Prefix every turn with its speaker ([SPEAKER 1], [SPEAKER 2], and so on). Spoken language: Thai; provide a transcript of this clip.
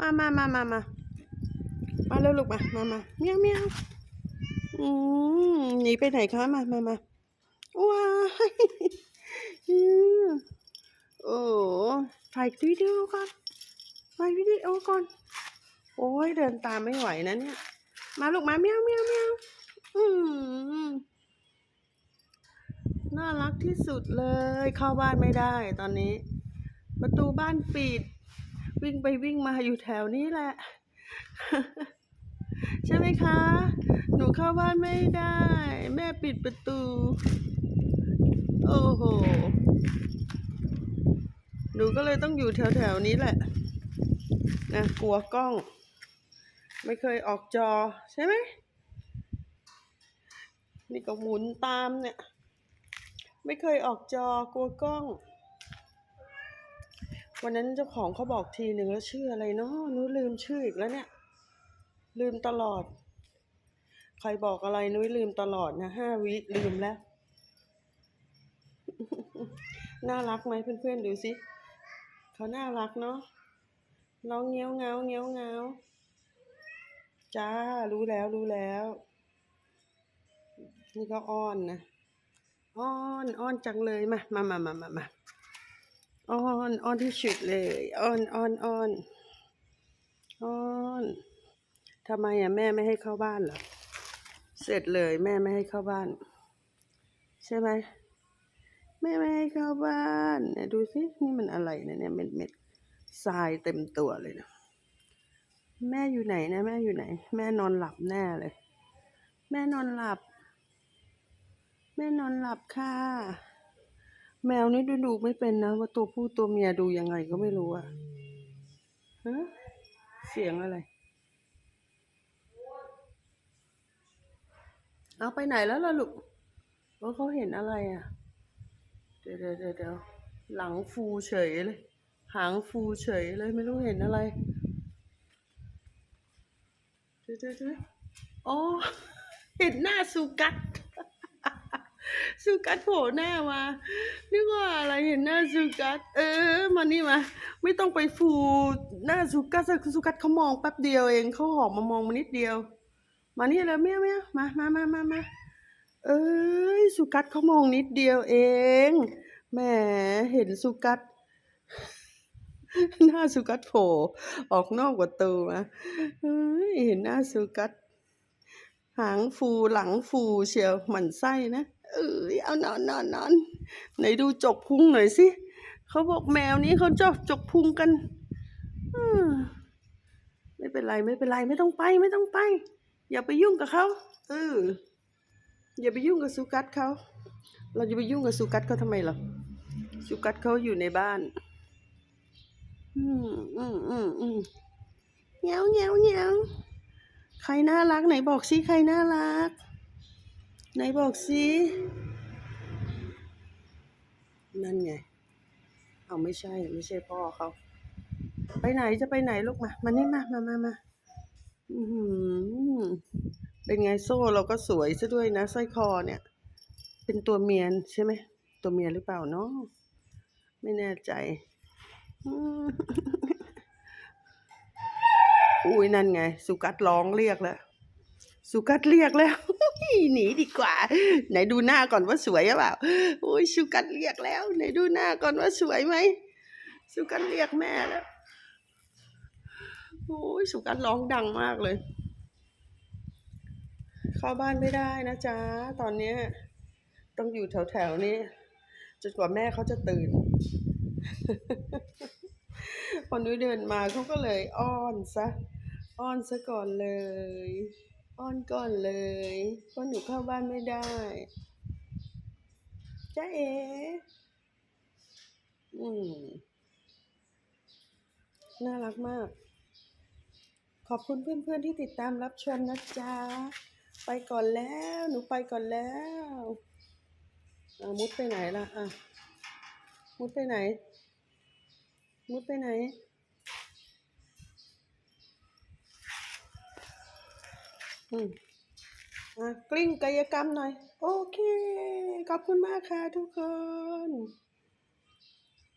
[SPEAKER 1] มามามามามามาเร็วลูกมามามาเมียวเมียวอืมหนีไปไหนคะมามามาว้ายอืมโอ้ถ่ายวิดีโอก่อนถ่ายวิดีโอก่อน โอ้ยเดินตามไม่ไหวนะเนี่ย มาลูกมาเมียวเมียวเมียวอืมน่ารักที่สุดเลย เข้าบ้านไม่ได้ตอนนี้ ประตูบ้านปิด วิ่งไปวิ่งมาอยู่แถวนี้แหละ ใช่ไหมคะ หนูเข้าบ้านไม่ได้ แม่ปิดประตู โอ้โห หนูก็เลยต้องอยู่แถวๆนี้แหละ นะกลัวกล้อง ไม่เคยออกจอใช่ไหม นี่ก็หมุนตามเนี่ย ไม่เคยออกจอกลัวกล้อง วันนั้นเจ้าของเขาบอกทีหนึ่งแล้วชื่ออะไรเนาะนุ้ยลืมชื่ออีกแล้วเนี่ย ลืมตลอด ใครบอกอะไรนุ้ยลืมตลอดนะห้าวิลืมแล้ว น่ารักไหมเพื่อนๆดูสิเขาน่ารักเนาะร้องเงี้ยวเงาเงี้ยวเงาจ้ารู้แล้วรู้แล้ว นี่ก็อ้อนนะอ้อนอ้อนจังเลยมามามามามามา อ้อนอ้อนที่สุดเลยอ้อนอ้อนอ้อนอ้อนทำไมอะแม่ไม่ให้เข้าบ้านเหรอเสร็จเลย แม่ไม่ให้เข้าบ้าน ใช่ไหมแม่ไม่ให้เข้าบ้านเนี่ยดูสินี่มันอะไรเนี่ยเนี่ยเม็ดเม็ดทรายเต็มตัวเลยนะแม่อยู่ไหนนะแม่อยู่ไหน แม่นอนหลับแน่เลย แม่นอนหลับ แม่นอนหลับค่ะ แมวนี่ดูดูไม่เป็นนะ ว่าตัวผู้ตัวเมียดูยังไงก็ไม่รู้อะฮะเสียงอะไรเอาไปไหนแล้วล่ะลูกว่าเขาเห็นอะไรอะ เดี๋ยวเดี๋ยวเดี๋ยวหลังฟูเฉยเลย หางฟูเฉยเลยไม่รู้เห็นอะไร เดี๋ยวเดี๋ยวเดี๋ยวอ๋อ เห็นหน้าสุกัด สุกัดโผล่หน้ามานึกว่าอะไรเห็นหน้าสุกัดเออมานี่มา ไม่ต้องไปฟูหน้าสุกัดสุกัดเขามองแป๊บเดียวเองเขาหอบมามองมานิดเดียว มานี่เลยเมียวเมียวมามามามามาเอ้ยสุกัดเขามองนิดเดียวเองแหมเห็นสุกัดหน้าสุกัดโผล่ออกนอกประตูมาเอ้ยเห็นหน้าสุกัดหางฟูหลังฟูเชียวหมันไส้นะ เอ้ยเอานอนนอนนอนไหนดูจกพุงหน่อยสิเขาบอกแมวนี้เขาจกจกพุงกันอไม่เป็นไรไม่เป็นไรไม่ต้องไปไม่ต้องไป อย่าไปยุ่งกับเขาเอออย่าไปยุ่งกับสุกัดเขาเราจะไปยุ่งกับสุกัดเขาทำไมหรอสุกัดเขาอยู่ในบ้าน อืมอืมอืมอืมเงี้ยวเงี้ยวเงี้ยวใครน่ารักไหนบอกสิใครน่ารัก ไหนบอกสินั่นไง เอาไม่ใช่ไม่ใช่พ่อเขา ไปไหนจะไปไหนลูกมา มานี่มา มามามาเป็นไงโซ่เราก็สวยซะด้วยนะสร้อยคอเนี่ย เป็นตัวเมียนใช่ไหม ตัวเมียหรือเปล่าเนาะไม่แน่ใจ อุ้ยนั่นไง สุกัดร้องเรียกแล้ว สุกัดเรียกแล้วหนีดีกว่า ไหนดูหน้าก่อนว่าสวยหรือเปล่าโอ้ยสุกัดเรียกแล้ว ไหนดูหน้าก่อนว่าสวยไหมสุกัดเรียกแม่แล้วโอ้ยสุกัดร้องดังมากเลย เข้าบ้านไม่ได้นะจ๊ะตอนเนี้ยต้องอยู่แถวๆนี้จนกว่าแม่เขาจะตื่นพอนุ้ยเดินมาเขาก็เลยอ้อนซะ อ้อนซะก่อนเลย อ้อนก่อนเลยเพราะหนูเข้าบ้านไม่ได้จ้าเออืม น่ารักมาก ขอบคุณเพื่อนๆที่ติดตามรับชมนะจ๊ะ ไปก่อนแล้ว หนูไปก่อนแล้วอะมุดไปไหนล่ะ อะ มุดไปไหน มุดไปไหน อืมอะกลิ้งกายกรรมหน่อย โอเค ขอบคุณมากค่ะทุกคน